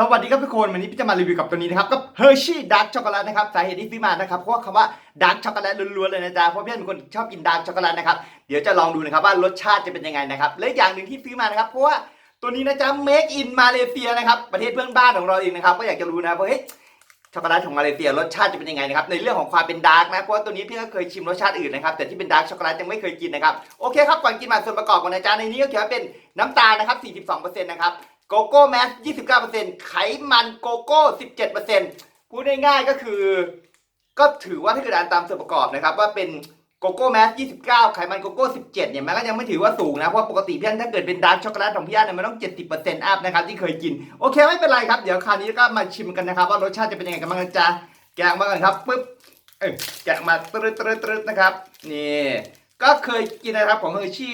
สวัสดีครับทุกคนวันนี้พี่จะมารีวิวกับตัวนี้นะครับกับ Hershey Dark Chocolate นะครับสาเหตุที่ซื้อมานะครับเพราะว่าคำว่า Dark Chocolate ล้วนๆเลยนะจ๊ะเพราะพี่เป็นคนชอบกิน Dark Chocolate นะครับเดี๋ยวจะลองดูนะครับว่ารสชาติจะเป็นยังไงนะครับและอย่างหนึ่งที่ซื้อมานะครับเพราะว่าตัวนี้นะจ๊ะ Make in Malaysia นะครับประเทศเพื่อนบ้านของเราเองนะครับก็อยากจะรู้นะว่าเฮ้ยช็อกโกแลตของมาเลเซียรสชาติจะเป็นยังไงนะครับในเรื่องของความเป็นดาร์กนะเพราะว่าตัวนี้พี่ก็เคยชิมรสชาติอื่นนะครับแต่ที่เป็นดาร์กช็อกโกแลตยังไม่เคยกินนะครับโอเคครับก่อนกินมาส่วนประกอบก่อนนะจ๊ะในนี้ก็เขียนว่าเป็นน้ำตาลนะครับ42%นะครับ โกโก้แมส29%ไขมันโกโก้ 17%พูดง่ายๆก็คือ ก็ถือว่าถ้าเกิดอ่านตามส่วนประกอบนะครับ ว่าเป็นโกโก้แมส29 ไขมันโกโก้ 17 เนี่ยมันก็ยังไม่ถือว่าสูงนะ เพราะปกติพี่อันถ้าเกิดเป็นดาร์กช็อกโกแลตของพี่อันเนี่ยมันต้อง 70%อัพนะครับที่เคยกิน โอเคไม่เป็นไรครับ เดี๋ยวคราวนี้ก็มาชิมกันนะครับ ว่ารสชาติจะเป็นยังไงกันบ้างนะจ๊ะแกะมากันครับปึ๊บเอ้ยแกะมาตรึดตรึดตรึดนะครับนี่ก็เคยกินนะครับของเฮอร์ชี่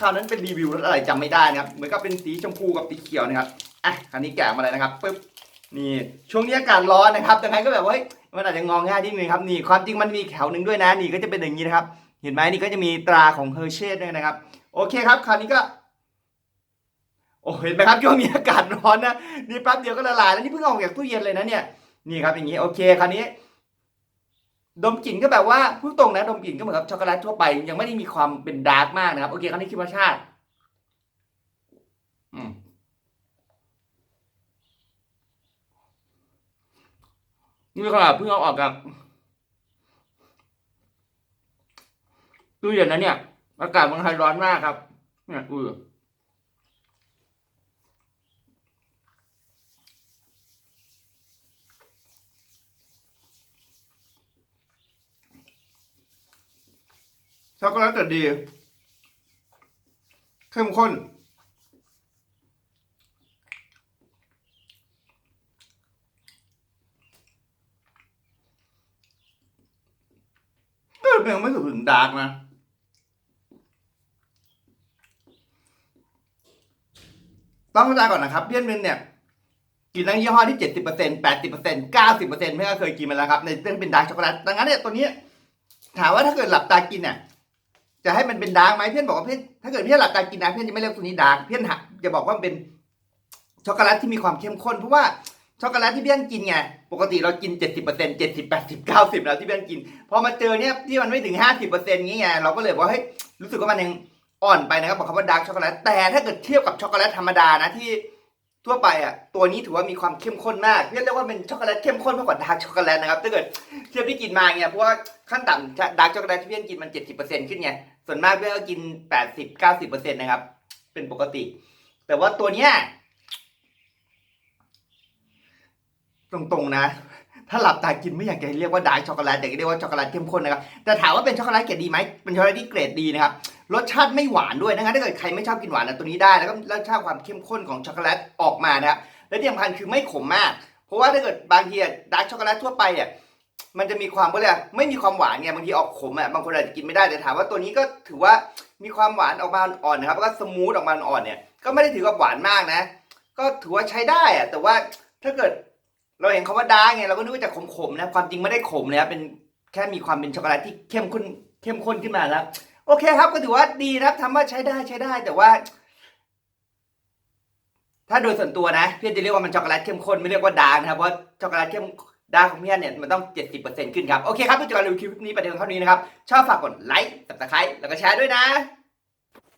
คราวนั้นเป็นรีวิวรสอะไรจำไม่ได้นะครับ เหมือนกับเป็นสีชมพูกับสีเขียวนะครับ อะคราวนี้แกะมาเลยนะครับปึ๊บ นี่ ช่วงนี้อากาศร้อนนะครับดังนั้นก็แบบว่าเฮ้ยมันอาจจะงองง่ายนิดนึงครับ นี่ ความจริงมันมีแถวหนึ่งด้วยนะ นี่ก็จะเป็นอย่างนี้นะครับ เห็นไหมนี่ก็จะมีตราของเฮอร์เชสด้วยนะครับ โอเคครับ คราวนี้ก็ โอ้เห็นไหมครับช่วงนี้อากาศร้อนนะ นี่แป๊บเดียวก็ละลายแล้วนี่เพิ่งเอาออกจากตู้เย็นเลยนะเนี่ย นี่ครับอย่างนี้ โอเค คราวนี้ ดมกลิ่นก็แบบว่าพูดตรงนะดมกลิ่นก็เหมือนกับช็อกโกแลตทั่วไป ยังไม่ได้มีความเป็นดาร์กมากนะครับ โอเคคราวนี้คิดว่าชาติอืมนี่ขนาดเพิ่งเอาออกจากตู้เย็นนะเนี่ย อากาศเมืองไทยร้อนมากครับ เนี่ยอือ ช็อกโกแลตแต่ดี เข้มข้น ก็ยังไม่ถึงดาร์กนะต้องเข้าใจก่อนนะครับเพี้ยนเป็นเนี่ยกินทั้งยี่ห้อที่เจ็ดสิบเปอร์เซ็นต์แปดสิบเปอร์เซ็นต์เก้าสิบเปอร์เซ็นต์ไม่ก็เคยกินมาแล้วครับ ในเรื่องเป็นดาร์กช็อกโกแลตดังนั้นเนี่ยตัวนี้ ถามว่าถ้าเกิดหลับตากินเนี่ย จะให้มันเป็นดาร์กไหมเพื่อนบอกว่าเพื่อนถ้าเกิดเพื่อนหลับตากินนะเพื่อนจะไม่เรียกตัวนี้ดาร์กเพื่อนหักจะบอกว่ามันเป็นช็อกโกแลตที่มีความเข้มข้นเพราะว่าช็อกโกแลตที่เพื่อนกินไง ปกติเรากินเจ็ดสิบเปอร์เซ็นต์เจ็ดสิบแปดสิบเก้าสิบแล้วที่เพื่อนกิน พอมาเจอเนี่ยที่มันไม่ถึงห้าสิบเปอร์เซ็นต์งี้ไง เราก็เลยบอกว่าเฮ้ย รู้สึกว่ามันยังอ่อนไปนะครับบอกคำว่าดาร์กช็อกโกแลต แต่ถ้าเกิดเทียบกับช็อกโกแลตธรรมดานะที่ทั่วไปอะ ตัวนี้ถือว่ามีความเข้มข้นมาก เรียกได้ว่าเป็นช็อกโกแลตเข้มข้นมากกว่าดาร์กช็อกโกแลตนะครับ ถ้าเกิดเทียบที่กินมาเนี่ยเพราะว่าขั้นต่ำดาร์กช็อกโกแลตที่เพื่อนกินมันเจ็ดสิบเปอร์เซ็นต์ขึ้นไง ส่วนมากเพื่อนก็กินแปดสิบเก้าสิบเปอร์เซ็นต์นะครับ เป็นปกติ แต่ว่าตัวเนี้ยตรงๆนะ ถ้าหลับตากินไม่อยากจะเรียกว่าดาร์กช็อกโกแลตอยากจะเรียกว่าช็อกโกแลตเข้มข้นนะครับ แต่ถามว่าเป็นช็อกโกแลตเกรดดีไหมเป็นช็อกโกแลตที่เกรดดีนะครับ รสชาติไม่หวานด้วยนะครับถ้าเกิดใครไม่ชอบกินหวานนะตัวนี้ได้ แล้วก็รสชาติความเข้มข้นของช็อกโกแลตออกมานะครับ และที่สำคัญคือไม่ขมมาก เพราะว่าถ้าเกิดบางทีดาร์กช็อกโกแลตทั่วไปอะ มันจะมีความก็เลยกไม่มีความหวานไงบางทีออกขมอะบางคนอาจจะกินไม่ได้แต่ถามว่าตัวนี้ก็ถือว่ามีความหวานออกมาอ่อนนะครับแล้วก็สมูทออกมาอ่อนเนี่ยก็ไม่ได้ถือว่าหวานมากนะ ก็ถือว่าใช้ได้อะแต่ว่าถ้าเกิดเราเห็นคำว่าดาร์กไงเราก็นึกว่าจะขมๆนะความจริงไม่ได้ขมนะครับเป็นแค่มีความเป็นช็อกโกแลตที่เข้มข้นเข้มข้นขึ้นมาแล้วโอเคครับก็ถือว่าดีนะครับทำว่าใช้ได้ใช้ได้ แต่ว่า ถ้าโดยส่วนตัวนะพี่จะเรียกว่ามันช็อกโกแลตเข้มข้นไม่เรียกว่าดาร์กนะครับเพราะช็อกโกแลตเข้ม ดาวของพี่เนี่ยมันต้อง 70%ขึ้นครับ โอเคครับผู้จัดการรีวิวคลิปนี้ประเดิมเท่านี้นะครับ ชอบฝากกดไลค์ subscribe แล้วก็แชร์ด้วยนะ